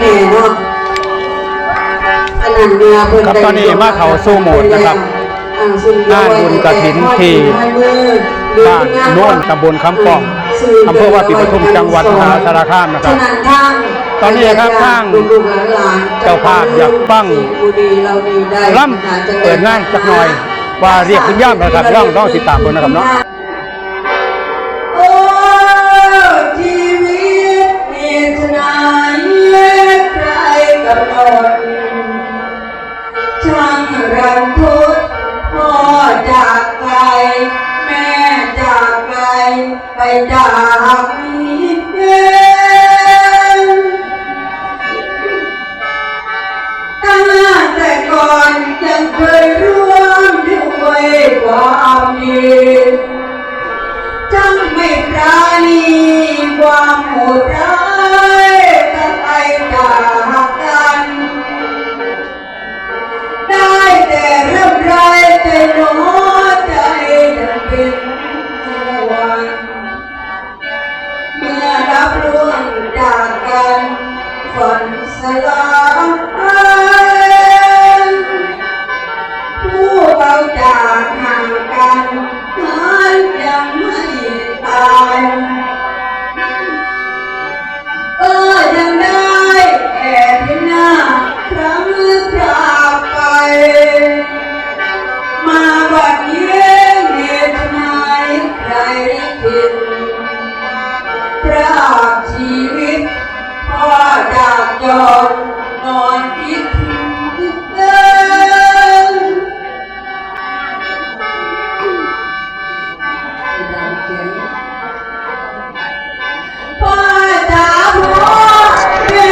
แน่เนาะอันนั้นเนี่ยเพิ่นครับตอนนี้มาเขาสู่โหมดนะครับอ่างานบุญกฐินที่บ้านโน่นตำบลคำป้องอำเภอวาปีปทุมจังหวัดมหาสารคามนะครับ ตอนนี้ครับทางลูกๆหลานๆเจ้าภาพอยากฟังร่ำเปิดงานสักหน่อยว่าเรียกคุณย่ามนะครับลองลองติดตามคนนะครับเนาะ รันทุกพ่อจากไกล แม่จากไกล ไปจากนี้ วันเมื่อรับร่วงจากกันฝนสลาย จากจรนอนคิดถึงเดินพ่อจ๋าพ่อแม่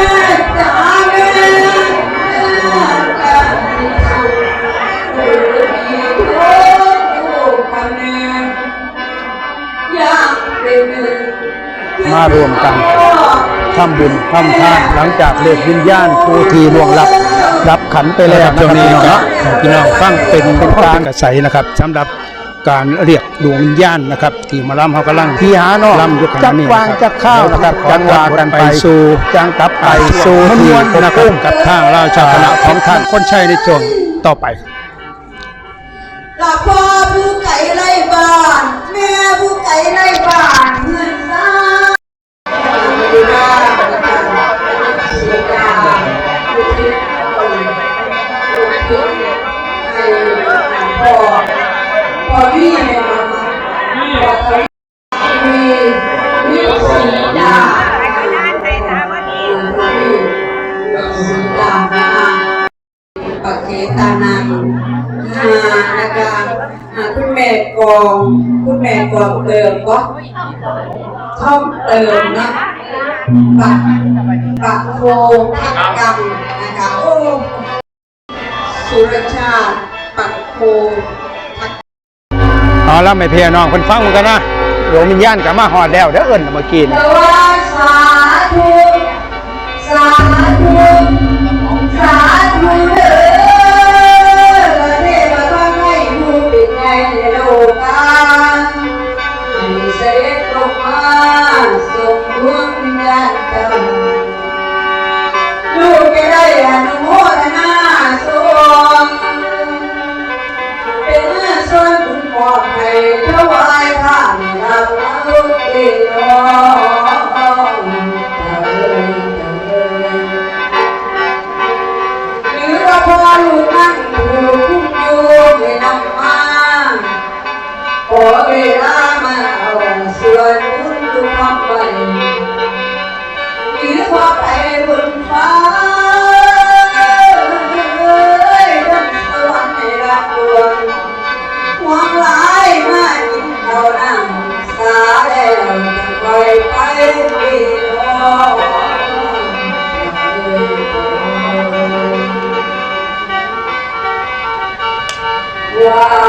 จ๋าแม่กันสุขหรือมีทุกทุกคะแนนอยากเป็นหนึ่ง มารวมกัน ทำบุญทำทานหลังจากเลขวิญญาณผู้ที่ล่วงลับรับขันไปแล้วนะครับพี่น้องเนาะพี่น้องฟังเป็นเป็นการกระใสนะครับสำหรับการเรียกดวงวิญญาณนะครับ ที่มาล่ำเขากำลังที่หาเนาะล่ำอยู่ขณะนี้นะครับจักข้าวนะครับจักวากันไปสู่จังกลับไปสู่ที่นะครับกับทางราชาคณะของท่านคนใช้ในช่วงต่อไป ตานังอ่านะคะอ่าคุณแม่กองคุณแม่กองเติมก็ท่องเติมนะปักปักโคทักกรรมนะคะโอ้สุรชาติปักโค อแล้วไม่เพียน้องคนฟังเหมือนกันนะหลวงวิญญาณกลับมาหอดแล้วเด้อเอิญเมื่อกี้นี่ Yeah.